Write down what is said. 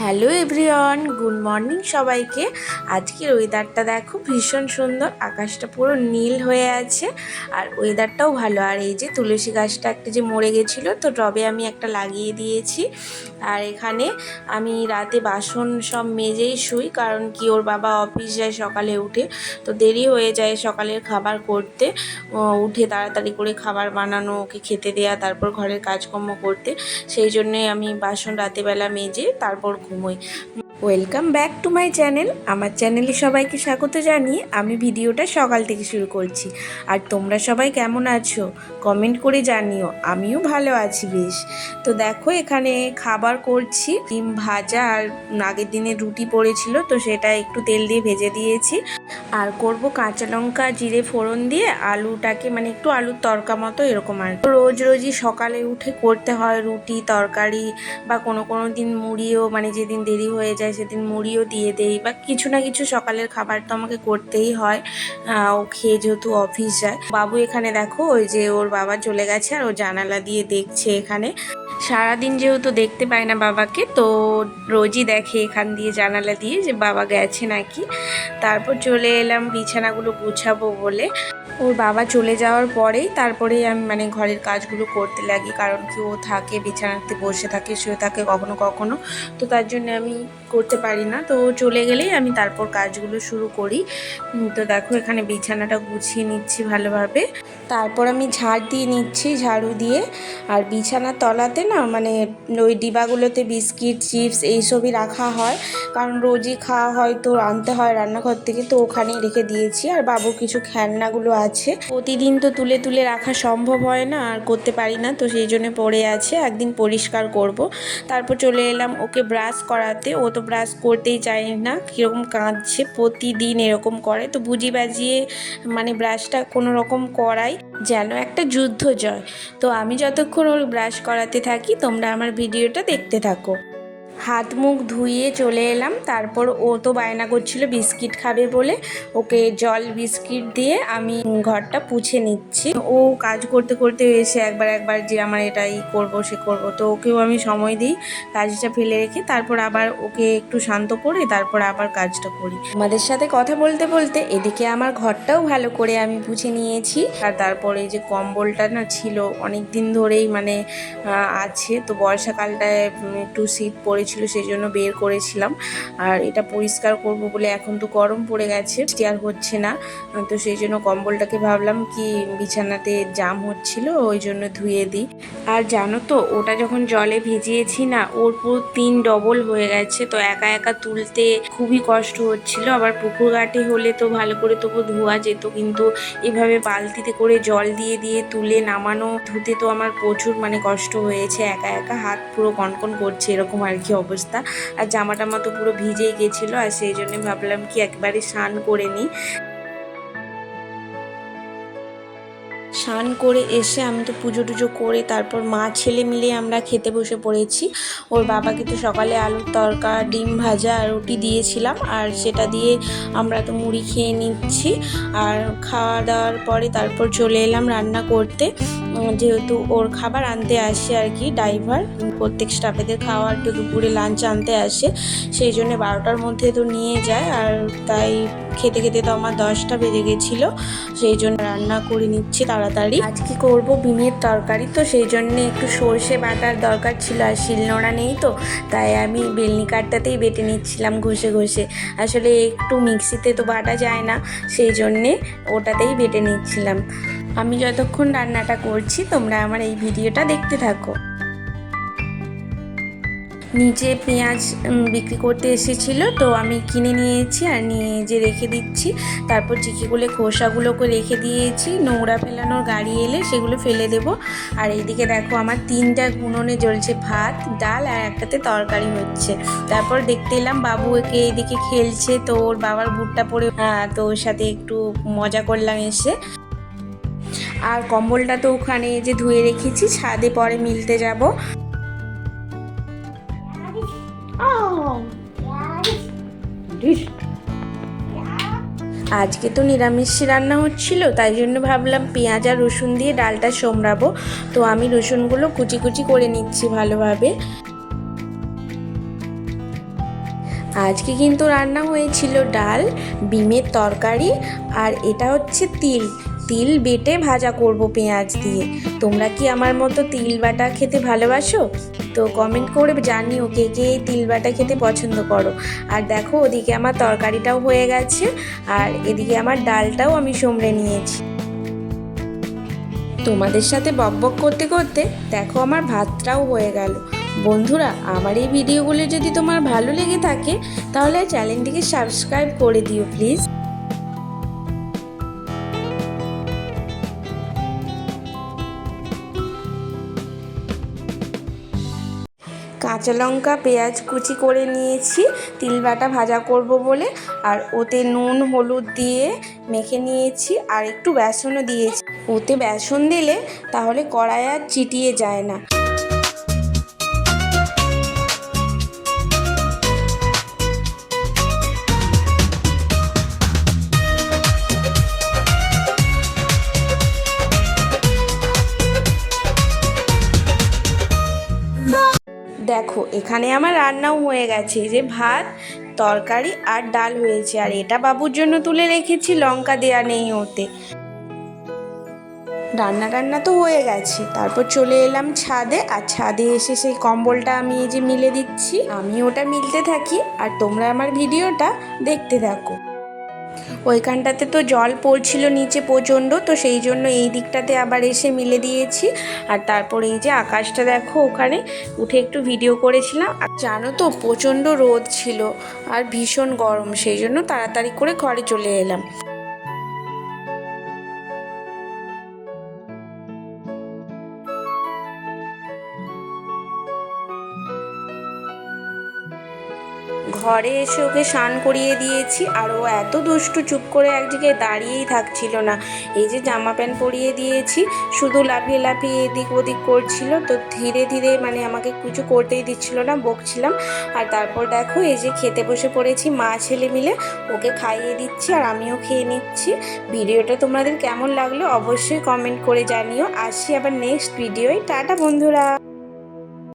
Hello everyone, good morning সবাইকে। আজকের ওয়েদারটা দেখো ভীষণ সুন্দর, আকাশটা পুরো নীল হয়ে আছে, আর ওয়েদারটাও ভালো। আর এই যে তুলসী গাছটা একটা যে মরে গেছিল, তো টবে আমি একটা লাগিয়ে দিয়েছি। আর এখানে আমি রাতে বাসন সব মেজেই শুই, কারণ কি ওর বাবা অফিস যায় সকালে উঠে, তো দেরি হয়ে যায় সকালের খাবার করতে। উঠে তাড়াতাড়ি করে খাবার বানানো, ওকে খেতে দেয়া, তারপর ঘরের কাজকর্ম করতে। সেই জন্যে আমি বাসন রাতেবেলা মেজে, তারপর ঘুমোই। Welcome back to my channel আমার চ্যানেলে সবাইকে স্বাগত জানিয়ে আমি ভিডিওটা সকাল থেকে শুরু করছি। আর তোমরা সবাই কেমন আছো? কমেন্ট করে জানিও। আমিও ভালো আছি বেশ। তো দেখো, এখানে খাবার করছি। ডিম ভাজা আর আগের দিনে রুটি পড়েছিল, তো সেটা একটু তেল দিয়ে ভেজে দিয়েছি। আর করব কাঁচা লঙ্কা, জিরে ফোড়ন দিয়ে আলুটাকে মানে একটু আলুর তরকা মতো এরকম আর রোজ রোজই সকালে উঠে করতে হয় রুটি, তরকারি বা কোনো কোনো দিন মুড়িও মানে যেদিন দেরি হয়ে যায় সেদিন মুড়িও দিয়ে দেই বা কিছু না কিছু সকালের খাবার তো আমাকে করতেই হয় ও খেয়ে যেহেতু অফিস যায়। বাবু এখানে দেখো, ওই যে ওর বাবা চলে গেছে আর ও জানালা দিয়ে দেখছে এখানে। সারাদিন যেহেতু দেখতে পায় না বাবাকে, তো রোজই দেখে এখান দিয়ে জানালা দিয়ে যে বাবা গেছে নাকি। তারপর চলে এলাম, বিছানাগুলো গুছাবো বলে। ওর বাবা চলে যাওয়ার পরেই তারপরেই আমি মানে ঘরের কাজগুলো করতে লাগি, কারণ কি ও থাকে, বিছানাতে বসে থাকে, শুয়ে থাকে কখনো কখনো। তো তার জন্য আমি করতে পারি না। তো চলে গেলেই আমি তারপর কাজগুলো শুরু করি। তো দেখো এখানে বিছানাটা গুছিয়ে নিচ্ছি ভালোভাবে। তারপর আমি ঝাড় দিয়ে নিচ্ছি ঝাড়ু দিয়ে। আর বিছানার তলাতে না মানে ওই ডিবাগুলোতে বিস্কিট, চিপস এইসবই রাখা হয়। কারণ রোজই খাওয়া হয় তো, আনতে হয় রান্নাঘর থেকে, তো ওখানেই রেখে দিয়েছি। আর বাবু কিছু খেলনাগুলো আছে। প্রতিদিন তো তুলে তুলে রাখা সম্ভব হয় না, আর করতে পারি না। তো সেই জন্য পড়ে আছে, একদিন পরিষ্কার করব। তারপর চলে এলাম ওকে ব্রাশ করাতে। ও তো ব্রাশ করতেই চায় না, কীরকম কাঁদছে, প্রতিদিন এরকম করে। তো বুঝি বাজিয়ে মানে ব্রাশটা কোনো রকম করাই যেন একটা যুদ্ধ জয়। তো আমি যতক্ষণ ওর ব্রাশ করাতে থাকি, তোমরা আমার ভিডিওটা দেখতে থাকো। হাত মুখ ধুয়ে চলে এলাম। তারপর ও তো বায়না করছিল বিস্কিট খাবে বলে। ওকে জল, বিস্কিট দিয়ে আমি ঘরটা পুছে নিচ্ছি। ও কাজ করতে করতে এসে একবার একবার যে আমার এটাই করব, সে করব। তো ওকেও আমি সময় দিই, কাজটা ফেলে রেখে। তারপর আবার ওকে একটু শান্ত করে তারপর আবার কাজটা করি। আমাদের সাথে কথা বলতে বলতে এদিকে আমার ঘরটাও ভালো করে আমি পুছে নিয়েছি। আর তারপরে যে কম্বলটা না ছিল অনেক দিন ধরেই মানে আছে। তো বর্ষাকালটায় একটু শীত পড়েছিল সেই জন্য বের করেছিলাম। আর এটা পরিষ্কার করব বলে এখন তো গরম পড়ে গেছে আর হচ্ছে না। তো সেই জন্য কম্বলটাকে ভাবলাম কি বিছানাতে জাম হচ্ছিল, ওই জন্য ধুয়ে দিই। আর জানো তো, ওটা যখন জলে ভিজিয়েছি না, ওর পুরো তিন ডবল হয়ে গেছে। তো একা একা তুলতে খুবই কষ্ট হচ্ছিল। আবার পুকুর ঘাটে হলে তো ভালো করে তবু ধোয়া যেত, কিন্তু এভাবে বালতিতে করে জল দিয়ে দিয়ে তুলে নামানো ধুতে তো আমার প্রচুর মানে কষ্ট হয়েছে। একা একা হাত পুরো কনকন করছে, এরকম আর কি অবস্থা। আর জামা টামা তো পুরো ভিজেই গেছিল, আর সেই জন্য ভাবলাম কি একবারে স্নান করে নিই। স্নান করে এসে আমি তো পুজো টুজো করে তারপর মা, ছেলে মিলে আমরা খেতে বসে পড়েছি। ওর বাবাকে তো সকালে আলুর তরকা, ডিম ভাজা আর রুটি দিয়েছিলাম, আর সেটা দিয়ে আমরা তো মুড়ি খেয়ে নিচ্ছি। আর খাওয়া দাওয়ার পরে তারপর চলে এলাম রান্না করতে। যেহেতু ওর খাবার আনতে আসে আর কি, ড্রাইভার, প্রত্যেক স্টাফেদের খাওয়ার, একটু দুপুরে লাঞ্চ আনতে আসে, সেই জন্য বারোটার মধ্যে তো নিয়ে যায়, আর তাই খেতে খেতে তো আমার দশটা বেজে গেছিল, সেই জন্য রান্না করে নিচ্ছি তাড়াতাড়ি। আজ আজকে করব? বিনের তরকারি তো, সেই জন্য একটু সর্ষে বাটার দরকার ছিল, আর শিলনোড়া নেই তো, তাই আমি বেলনি কাঠটাতেই বেটে নিচ্ছিলাম ঘষে ঘষে। আসলে একটু মিক্সিতে তো বাটা যায় না, সেই জন্যে ওটাতেই বেটে নিচ্ছিলাম। আমি যতক্ষণ রান্নাটা করছি, তোমরা আমার এই ভিডিওটা দেখতে থাকো। নিচে পেঁয়াজ বিক্রি করতে এসেছিল, তো আমি কিনে নিয়েছি আর নিয়ে যে রেখে দিচ্ছি। তারপর চিকিগুলো খোসাগুলোকে রেখে দিয়েছি। নোংরা ফেলানোর গাড়ি এলে সেগুলো ফেলে দেব। আর এইদিকে দেখো, আমার তিনটা উনুনে জ্বলছে ভাত, ডাল আর একটাতে তরকারি হচ্ছে। তারপর দেখতে এলাম বাবু একে এইদিকে খেলছে, তো ওর বাবার বুটটা পরে তো ওর সাথে একটু মজা করলাম এসে। আর কম্বলটা তো ওখানে যে ধুয়ে রেখেছি ছাদে পরে মিলতে যাব। আজকে তো নিরামিষ রান্না হচ্ছিল, তাই জন্য ভাবলাম পেঁয়াজ আর রসুন দিয়ে ডালটা সোমরাবো তো আমি রসুনগুলো কুচি কুচি করে নিচ্ছি ভালোভাবে। আজকে কিন্তু রান্না হয়েছিল ডাল বিমের তরকারি, আর এটা হচ্ছে তিল। তিল বেটে ভাজা করব পেঁয়াজ দিয়ে। তোমরা কি আমার মতো তিল বাটা খেতে ভালোবাসো? তো কমেন্ট করে জানিও কে কে এই তিল বাটা খেতে পছন্দ করো। আর দেখো, ওদিকে আমার তরকারিটাও হয়ে গেছে, আর এদিকে আমার ডালটাও আমি সমড়ে নিয়েছি। তোমাদের সাথে বকবক করতে করতে দেখো, আমার ভাতটাও হয়ে গেল। বন্ধুরা, আমার এই ভিডিওগুলো যদি তোমার ভালো লেগে থাকে, তাহলে চ্যানেলটিকে সাবস্ক্রাইব করে দিও প্লিজ কাঁচা লঙ্কা, পেঁয়াজ কুচি করে নিয়েছি, তিল বাটা ভাজা করব বলে, আর ওতে নুন, হলুদ দিয়ে মেখে নিয়েছি, আর একটু বেসনও দিয়েছি। ওতে বেসন দিলে তাহলে কড়াই আর চিটিয়ে যায় না। দেখো, এখানে আমার রান্নাও হয়ে গেছে। যে ভাত, তরকারি আর ডাল হয়েছে। আর এটা বাবুর জন্য তুলে রেখেছি, লঙ্কা দেয়া নেই ওতে। রান্না টান্না তো হয়ে গেছে। তারপর চলে এলাম ছাদে, আর ছাদে এসে সেই কম্বলটা আমি এই যে মিলে দিচ্ছি। আমি ওটা মিলতে থাকি, আর তোমরা আমার ভিডিওটা দেখতে থাকো। ওইখানটাতে তো জল পড়ছিল নিচে প্রচণ্ড, তো সেই জন্য এই দিকটাতে আবার এসে মিলে দিয়েছি। আর তারপরে এই যে আকাশটা দেখো ওখানে, উঠে একটু ভিডিও করেছিলাম। আর জানো তো, প্রচণ্ড রোদ ছিল আর ভীষণ গরম, সেই জন্য তাড়াতাড়ি করে ঘরে চলে এলাম। ঘরে এসে ওকে স্নান করিয়ে দিয়েছি আর ও এত দুষ্টু চুপ করে এক জায়গায় দাঁড়িয়েই থাকছিল না। এই যে জামা প্যান্ট পরিয়ে দিয়েছি, শুধু লাফিয়ে লাফিয়ে এদিক ওদিক করছিল, তো ধীরে ধীরে মানে আমাকে কিছু করতেই দিচ্ছিল না, বকছিলাম। আর তারপর দেখো এই যে খেতে বসে পড়েছি, মা ছেলে মিলে ওকে খাইয়ে দিচ্ছি আর আমিও খেয়ে নিচ্ছি। ভিডিওটা তোমাদের কেমন লাগল অবশ্যই কমেন্ট করে জানিও। আসছি আবার নেক্সট ভিডিওয় টাটা বন্ধুরা!